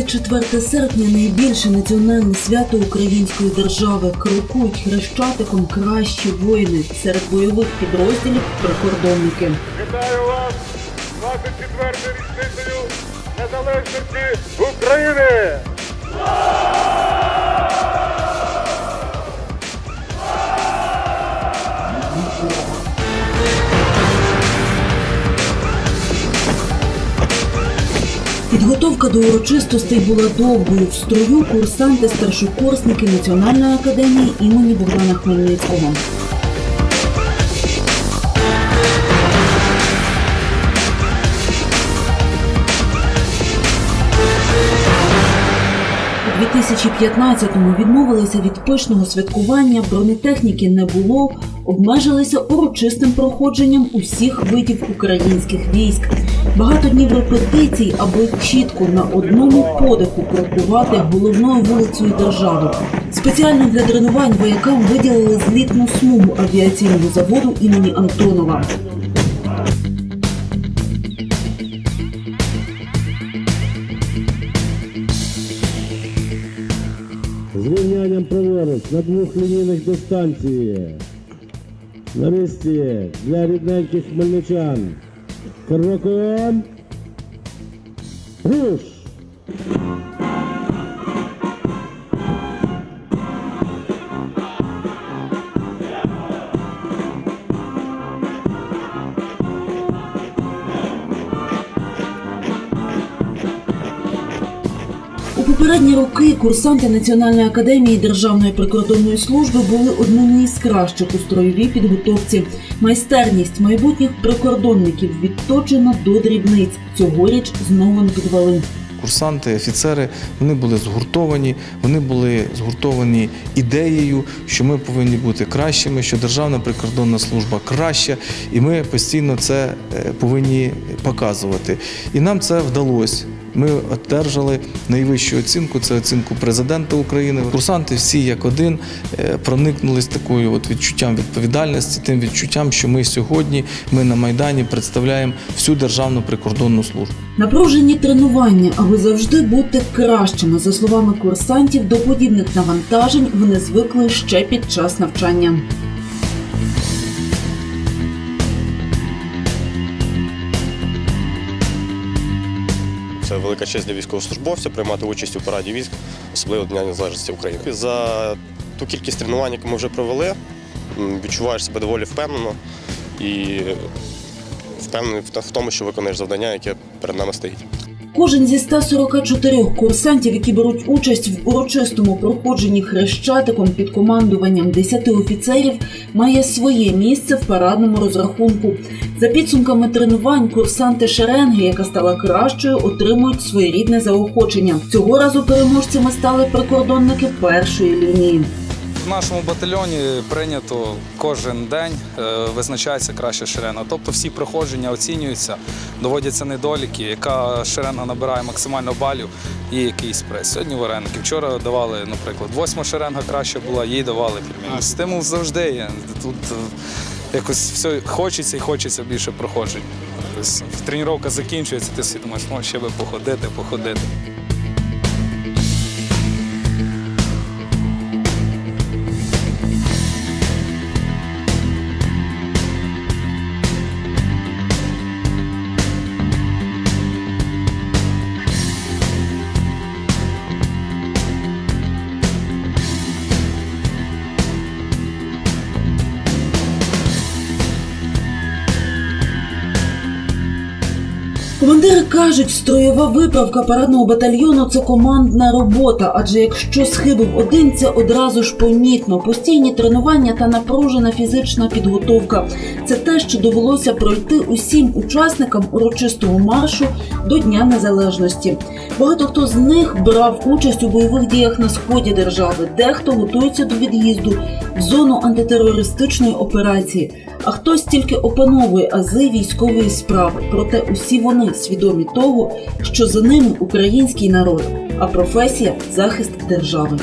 24 серпня найбільше національне свято української держави. Крокують хрещатиком кращі воїни серед бойових підрозділів прикордонники. Вітаю вас з 24 річницею незалежності України! Підготовка до урочистостей була довгою. В строю курсанти старшокурсники Національної академії імені Богдана Хмельницького. 2015-му відмовилися від пишного святкування, бронетехніки не було, обмежилися урочистим проходженням усіх видів українських військ. Багато днів репетицій, аби чітко на одному подиху крокувати головною вулицею держави. Спеціально для тренувань воякам виділили злітну смугу авіаційного заводу імені Антонова. Рівнянням праворуч на двох лінійних дистанції. На місці для рідненьких хмельничан. Кроком. Руш! Попередні роки курсанти Національної академії Державної прикордонної служби були одними із кращих у строєвій підготовці. Майстерність майбутніх прикордонників відточена до дрібниць. Цьогоріч знову не підвели. Курсанти, офіцери, вони були згуртовані, вони були згуртовані ідеєю, що ми повинні бути кращими, що Державна прикордонна служба краща, і ми постійно це е, повинні показувати. І нам це вдалося. Ми одержали найвищу оцінку, це оцінку президента України. Курсанти всі як один е, проникнулись такою от відчуттям відповідальності, тим відчуттям, що ми сьогодні, ми на Майдані представляємо всю Державну прикордонну службу. Напружені тренування, аби завжди бути кращими. За словами курсантів, до подібних навантажень вони звикли ще під час навчання. Велика честь для військовослужбовця приймати участь у параді військ, особливо Дня Незалежності України. За ту кількість тренувань, які ми вже провели, відчуваєш себе доволі впевнено і впевнений в тому, що виконаєш завдання, яке перед нами стоїть. Кожен зі 144 курсантів, які беруть участь в урочистому проходженні хрещатиком під командуванням 10 офіцерів, має своє місце в парадному розрахунку. За підсумками тренувань, курсанти шеренги, яка стала кращою, отримують своєрідне заохочення. Цього разу переможцями стали прикордонники першої лінії. В нашому батальйоні прийнято кожен день е, визначається краща ширина. Тобто всі проходження оцінюються, доводяться недоліки, яка ширина набирає максимально балів і якийсь прес. Сьогодні вареники. Вчора давали, наприклад, восьма шеренга краща була, їй давали пельмені. Стимул завжди є. Тут е, якось все хочеться і хочеться більше проходжень. Тобто, тренування закінчується, ти думаєш, ну ще би походити, походити. Командири кажуть, строєва виправка парадного батальйону це командна робота. Адже якщо схибив один, це одразу ж помітно. Постійні тренування та напружена фізична підготовка це те, що довелося пройти усім учасникам урочистого маршу до Дня Незалежності. Багато хто з них брав участь у бойових діях на сході держави, дехто готується до від'їзду в зону антитерористичної операції. А хтось тільки опановує ази військової справи. Проте усі вони свідомі того, що за ними український народ, а професія захист держави.